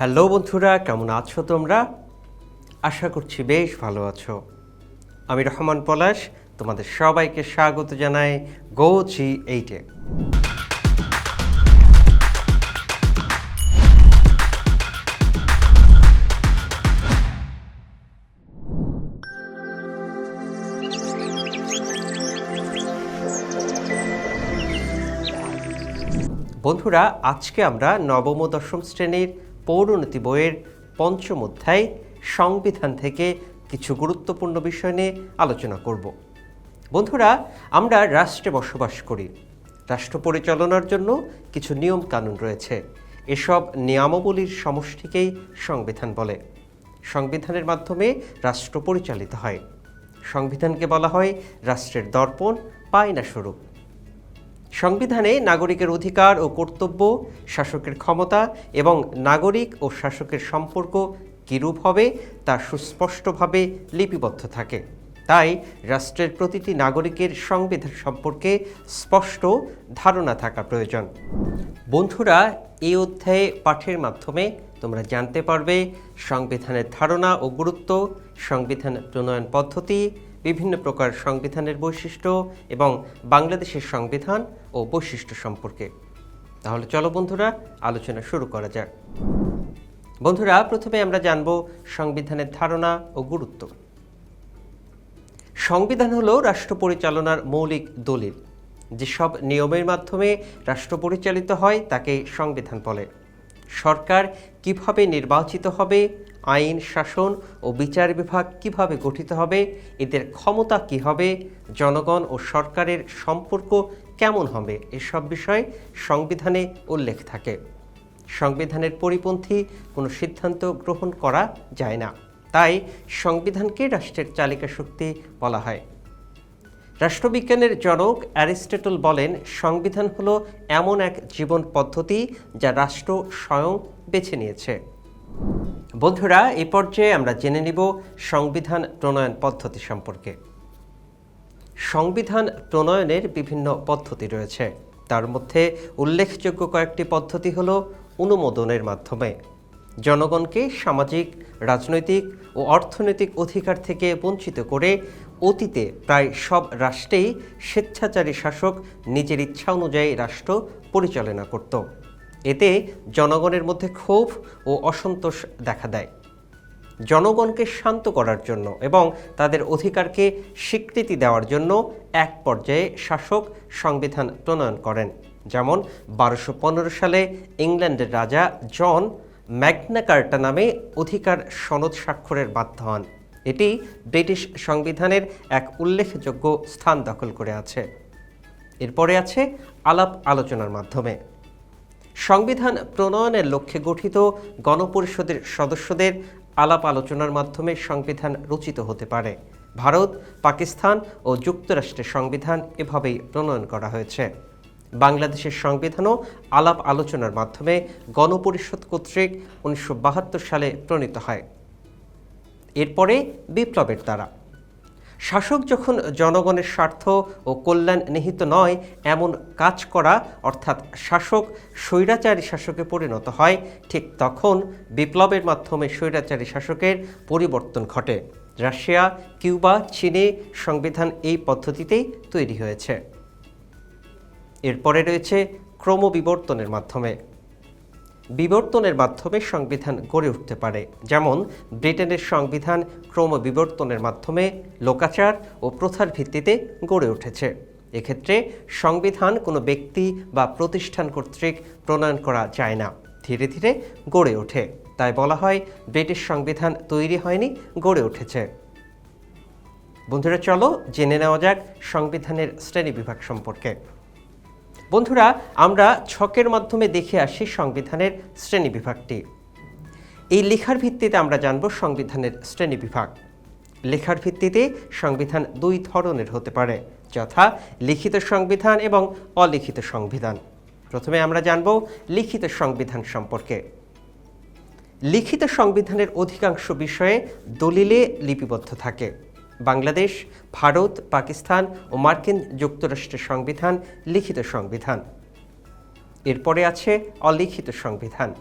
Hello বন্ধুরা, কেমন আছো তোমরা? আশা করছি বেশ ভালো আছো। আমি রহমান পলাশ, তোমাদের সবাইকে স্বাগত জানাই গো জি এইটে বন্ধুরা, আজকে আমরা নবম ও দশম শ্রেণির পৌরনীতি বইয়ের পঞ্চম অধ্যায়, সংবিধান থেকে কিছু গুরুত্বপূর্ণ বিষয় নিয়ে আলোচনা করব। বন্ধুরা, আমরা রাষ্ট্রে বসবাস করি। রাষ্ট্র পরিচালনার জন্য কিছু নিয়ম কানুন রয়েছে। এসব নিয়মাবলীর সমষ্টিকেই সংবিধান বলে। সংবিধানের মাধ্যমে রাষ্ট্র পরিচালিত হয়। সংবিধানকে বলা হয় রাষ্ট্রের দর্পণ পায়না স্বরূপ সংবিধানে নাগরিকের অধিকার ও কর্তব্য, শাসকের ক্ষমতা এবং নাগরিক ও শাসকের সম্পর্ক কীরূপ হবে তা সুস্পষ্টভাবে লিপিবদ্ধ থাকে। তাই রাষ্ট্রের প্রতিটি নাগরিকের সংবিধান সম্পর্কে স্পষ্ট ধারণা থাকা প্রয়োজন। বন্ধুরা, এই অধ্যায়ে পাঠের মাধ্যমে তোমরা জানতে পারবে সংবিধানের ধারণা ও গুরুত্ব, সংবিধান প্রণয়ন পদ্ধতি বিভিন্ন প্রকার সংবিধানের বৈশিষ্ট্য এবং বাংলাদেশের সংবিধান ও বৈশিষ্ট্য সম্পর্কে। তাহলে চলো বন্ধুরা, আলোচনা শুরু করা যাক। বন্ধুরা, প্রথমে আমরা জানব সংবিধানের ধারণা ও গুরুত্ব। সংবিধান হলো রাষ্ট্র পরিচালনার মৌলিক দলিল। যেসব নিয়মের মাধ্যমে রাষ্ট্র পরিচালিত হয়, তাকে সংবিধান বলে। সরকার কীভাবে নির্বাচিত হবে আইন, শাসন ও বিচার বিভাগ কীভাবে গঠিত হবে, এদের ক্ষমতা কী হবে, জনগণ ও সরকারের সম্পর্ক কেমন হবে, এসব বিষয় সংবিধানে উল্লেখ থাকে। সংবিধানের পরিপন্থী কোনো সিদ্ধান্ত গ্রহণ করা যায় না। তাই সংবিধানকে রাষ্ট্রের চালিকা শক্তি বলা হয়। রাষ্ট্রবিজ্ঞানের জনক অ্যারিস্টটল বলেন, সংবিধান হলো এমন এক জীবন পদ্ধতি যা রাষ্ট্র স্বয়ং বেছে নিয়েছে। বন্ধুরা এই পর্যায়ে আমরা জেনে নিব সংবিধান প্রণয়ন পদ্ধতি সম্পর্কে। সংবিধান প্রণয়নের বিভিন্ন পদ্ধতি রয়েছে। তার মধ্যে উল্লেখযোগ্য কয়েকটি পদ্ধতি হল অনুমোদনের মাধ্যমে। জনগণকে সামাজিক, রাজনৈতিক ও অর্থনৈতিক অধিকার থেকে বঞ্চিত করে অতীতে প্রায় সব রাষ্ট্রেই স্বেচ্ছাচারী শাসক নিজের ইচ্ছা অনুযায়ী রাষ্ট্র পরিচালনা করত। এতে জনগণের মধ্যে ক্ষোভ ও অসন্তোষ দেখা দেয়। জনগণকে শান্ত করার জন্য এবং তাদের অধিকারকে স্বীকৃতি দেওয়ার জন্য এক পর্যায়ে শাসক সংবিধান প্রণয়ন করেন। যেমন বারোশো সালে ইংল্যান্ডের রাজা জন ম্যাগনা কার্টা নামে অধিকার সনদ স্বাক্ষরের বাধ্য হন। এটি ব্রিটিশ সংবিধানের এক উল্লেখযোগ্য স্থান দখল করে আছে। এরপরে আছে আলাপ আলোচনার মাধ্যমে। সংবিধান প্রণয়নের লক্ষ্যে গঠিত গণপরিষদের সদস্যদের আলাপ আলোচনার মাধ্যমে সংবিধান রচিত হতে পারে। ভারত, পাকিস্তান ও যুক্তরাষ্ট্রের সংবিধান এভাবেই প্রণয়ন করা হয়েছে। বাংলাদেশের সংবিধানও আলাপ আলোচনার মাধ্যমে গণপরিষদ কর্তৃক উনিশশো বাহাত্তর সালে প্রণীত হয়। এরপরে বিপ্লবের দ্বারা শাসক যখন জনগণের স্বার্থ ও কল্যাণ নিহিত নয়, এমন কাজ করা, অর্থাৎ শাসক স্বৈরাচারী শাসকে পরিণত হয়, ঠিক তখন বিপ্লবের মাধ্যমে স্বৈরাচারী শাসকের পরিবর্তন ঘটে। রাশিয়া, কিউবা, চীনে সংবিধান এই পদ্ধতিতেই তৈরি হয়েছে। এরপরে রয়েছে ক্রমবিবর্তনের মাধ্যমে। বিবর্তনের মাধ্যমে সংবিধান গড়ে উঠতে পারে। যেমন, ব্রিটেনের সংবিধান ক্রমবিবর্তনের মাধ্যমে লোকাচার ও প্রথার ভিত্তিতে গড়ে উঠেছে। এক্ষেত্রে সংবিধান কোনো ব্যক্তি বা প্রতিষ্ঠান কর্তৃক প্রণয়ন করা যায় না। ধীরে ধীরে গড়ে ওঠে। তাই বলা হয়, ব্রিটিশ সংবিধান তৈরি হয়নি, গড়ে উঠেছে। বন্ধুরা, চলো জেনে নেওয়া যাক সংবিধানের শ্রেণি বিভাগ সম্পর্কে। বন্ধুরা, আমরা ছকের মাধ্যমে দেখে আসি সংবিধানের শ্রেণি বিভাগটি। এই লেখার ভিত্তিতে আমরা জানব সংবিধানের শ্রেণি বিভাগ। লেখার ভিত্তিতে সংবিধান দুই ধরনের হতে পারে, যথা লিখিত সংবিধান এবং অলিখিত সংবিধান। প্রথমে আমরা জানব লিখিত সংবিধান সম্পর্কে। লিখিত সংবিধানের অধিকাংশ বিষয়ে দলিলে লিপিবদ্ধ থাকে। বাংলাদেশ, ভারত, পাকিস্তান ও মার্কিন যুক্তরাষ্ট্রের সংবিধান, লিখিত সংবিধান। এরপরে আছে অলিখিত সংবিধান।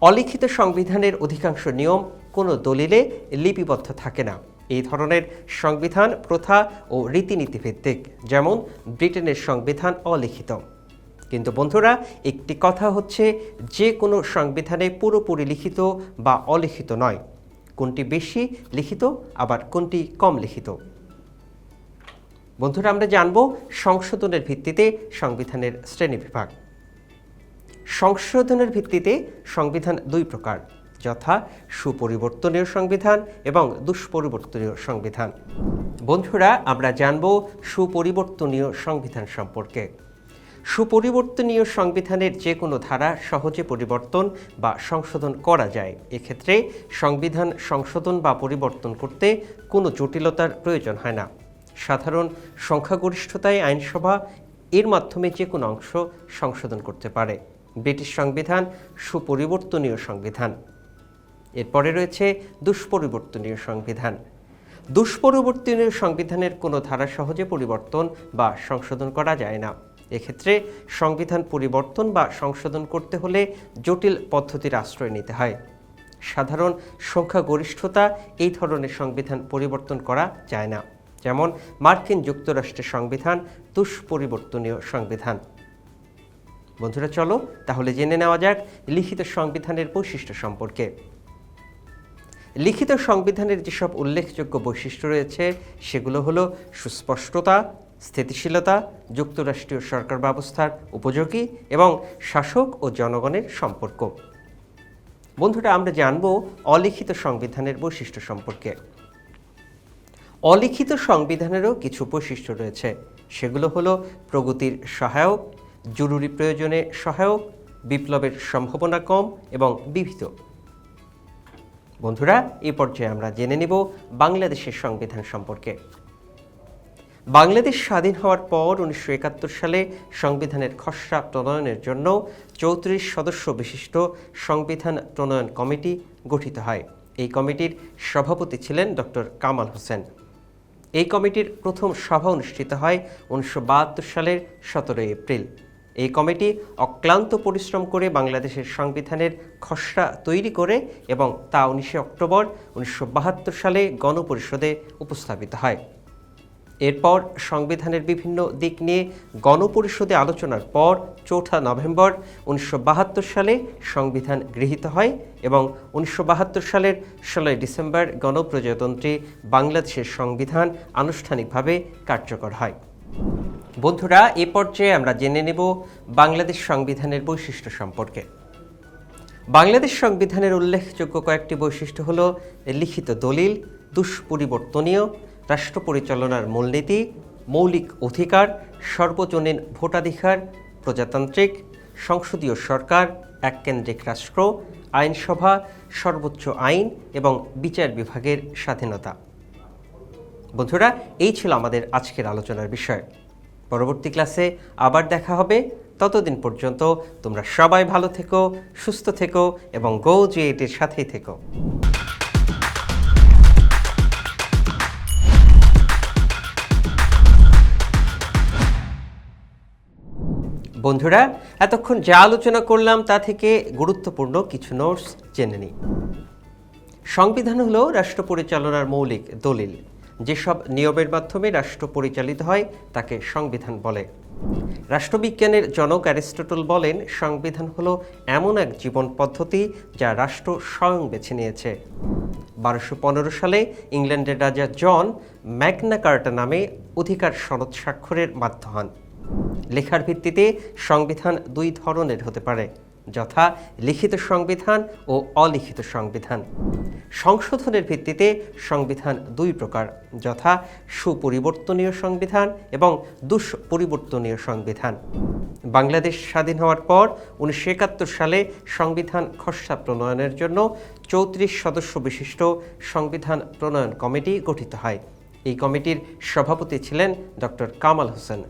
অলিখিত সংবিধানের অধিকাংশ নিয়ম কোনো দলিলে লিপিবদ্ধ থাকে না। এই ধরনের সংবিধান প্রথা ও রীতিনীতি ভিত্তিক যেমন ব্রিটেনের সংবিধান অলিখিত। কিন্তু বন্ধুরা, একটি কথা হচ্ছে, যে কোনো সংবিধানে পুরোপুরি লিখিত বা অলিখিত নয়। কোনটি বেশি লিখিত, আবার কোনটি কম লিখিত। বন্ধুরা, আমরা জানব সংশোধনের ভিত্তিতে সংবিধানের শ্রেণি বিভাগ। সংশোধনের ভিত্তিতে সংবিধান দুই প্রকার, যথা সুপরিবর্তনীয় সংবিধান এবং দুষ্পরিবর্তনীয় সংবিধান। বন্ধুরা, আমরা জানব সুপরিবর্তনীয় সংবিধান সম্পর্কে। সুপরিবর্তনীয় সংবিধানের যে কোনো ধারা সহজে পরিবর্তন বা সংশোধন করা যায়। এক্ষেত্রে সংবিধান সংশোধন বা পরিবর্তন করতে কোনো জটিলতার প্রয়োজন হয় না। সাধারণ সংখ্যাগরিষ্ঠতায় আইনসভা এর মাধ্যমে যে কোনো অংশ সংশোধন করতে পারে। ব্রিটিশ সংবিধান সুপরিবর্তনীয় সংবিধান। এরপরে রয়েছে দুষ্পরিবর্তনীয় সংবিধান। দুষ্পরিবর্তনীয় সংবিধানের কোনো ধারা সহজে পরিবর্তন বা সংশোধন করা যায় না। এক্ষেত্রে সংবিধান পরিবর্তন বা সংশোধন করতে হলে জটিল পদ্ধতির আশ্রয় নিতে হয়। সাধারণ সংখ্যাগরিষ্ঠতা এই ধরনের সংবিধান পরিবর্তন করা যায় না। যেমন মার্কিন যুক্তরাষ্ট্রের সংবিধান, দুষ্পরিবর্তনীয় সংবিধান। বন্ধুরা, চলো তাহলে জেনে নেওয়া যাক লিখিত সংবিধানের বৈশিষ্ট্য সম্পর্কে। লিখিত সংবিধানের যেসব উল্লেখযোগ্য বৈশিষ্ট্য রয়েছে, সেগুলো হলো সুস্পষ্টতা স্থিতিশীলতা, যুক্তরাষ্ট্রীয় সরকার ব্যবস্থার উপযোগী এবং শাসক ও জনগণের সম্পর্ক। বন্ধুরা, আমরা জানব অলিখিত সংবিধানের বৈশিষ্ট্য সম্পর্কে। অলিখিত সংবিধানেরও কিছু বৈশিষ্ট্য রয়েছে। সেগুলো হলো প্রগতির সহায়ক, জরুরি প্রয়োজনে সহায়ক, বিপ্লবের সম্ভাবনা কম এবং বিবিধ বন্ধুরা, এ পর্যায়ে আমরা জেনে নেব বাংলাদেশের সংবিধান সম্পর্কে। বাংলাদেশ স্বাধীন হওয়ার পর উনিশশো একাত্তর সালে সংবিধানের খসড়া প্রণয়নের জন্য চৌত্রিশ সদস্য বিশিষ্ট সংবিধান প্রণয়ন কমিটি গঠিত হয়। এই কমিটির সভাপতি ছিলেন ডক্টর কামাল হোসেন। এই কমিটির প্রথম সভা অনুষ্ঠিত হয় উনিশশো বাহাত্তর সালের সতেরোই এপ্রিল। এই কমিটি অক্লান্ত পরিশ্রম করে বাংলাদেশের সংবিধানের খসড়া তৈরি করে এবং তা উনিশে অক্টোবর উনিশশো বাহাত্তর সালে গণপরিষদে উপস্থাপিত হয়। এরপর সংবিধানের বিভিন্ন দিক নিয়ে গণপরিষদে আলোচনার পর চৌঠা নভেম্বর উনিশশো বাহাত্তর সালে সংবিধান গৃহীত হয় এবং উনিশশো বাহাত্তর সালের ষোলোই ডিসেম্বর গণপ্রজাতন্ত্রী বাংলাদেশের সংবিধান আনুষ্ঠানিকভাবে কার্যকর হয়। বন্ধুরা, এ পর্যায়ে আমরা জেনে নেব বাংলাদেশ সংবিধানের বৈশিষ্ট্য সম্পর্কে। বাংলাদেশ সংবিধানের উল্লেখযোগ্য কয়েকটি বৈশিষ্ট্য হল লিখিত দলিল, দুষ্পরিবর্তনীয় রাষ্ট্র পরিচালনার মূলনীতি, মৌলিক অধিকার, সর্বজনীন ভোটাধিকার, প্রজাতান্ত্রিক, সংসদীয় সরকার, এককেন্দ্রিক রাষ্ট্র, আইনসভা, সর্বোচ্চ আইন এবং বিচার বিভাগের স্বাধীনতা। বন্ধুরা, এই ছিল আমাদের আজকের আলোচনার বিষয়। পরবর্তী ক্লাসে আবার দেখা হবে। ততদিন পর্যন্ত তোমরা সবাই ভালো থেকো, সুস্থ থেকো এবং গো জি এটির সাথেই থেকো। বন্ধুরা, এতক্ষণ যা আলোচনা করলাম তা থেকে গুরুত্বপূর্ণ কিছু নোটস জেনে নিই। সংবিধান হলো রাষ্ট্র পরিচালনার মৌলিক দলিল। যেসব নিয়মের মাধ্যমে রাষ্ট্র পরিচালিত হয়, তাকে সংবিধান বলে। রাষ্ট্রবিজ্ঞানের জনক অ্যারিস্টটল বলেন, সংবিধান হলো এমন এক জীবন পদ্ধতি যা রাষ্ট্র স্বয়ং বেছে নিয়েছে। বারোশো পনেরো সালে ইংল্যান্ডের রাজা জন ম্যাগনা কার্টা নামে অধিকার সনদ স্বাক্ষরের বাধ্য হন। লেখার ভিত্তিতে সংবিধান দুই ধরনের হতে পারে, যথা লিখিত সংবিধান ও অলিখিত সংবিধান। সংশোধনের ভিত্তিতে সংবিধান দুই প্রকার, যথা সুপরিবর্তনীয় সংবিধান এবং দুষ্পরিবর্তনীয় সংবিধান। বাংলাদেশ স্বাধীন হওয়ার পর উনিশশো একাত্তর সালে সংবিধান খসড়া প্রণয়নের জন্য চৌত্রিশ সদস্য বিশিষ্ট সংবিধান প্রণয়ন কমিটি গঠিত হয়। এই কমিটির সভাপতি ছিলেন ডক্টর কামাল হোসেন।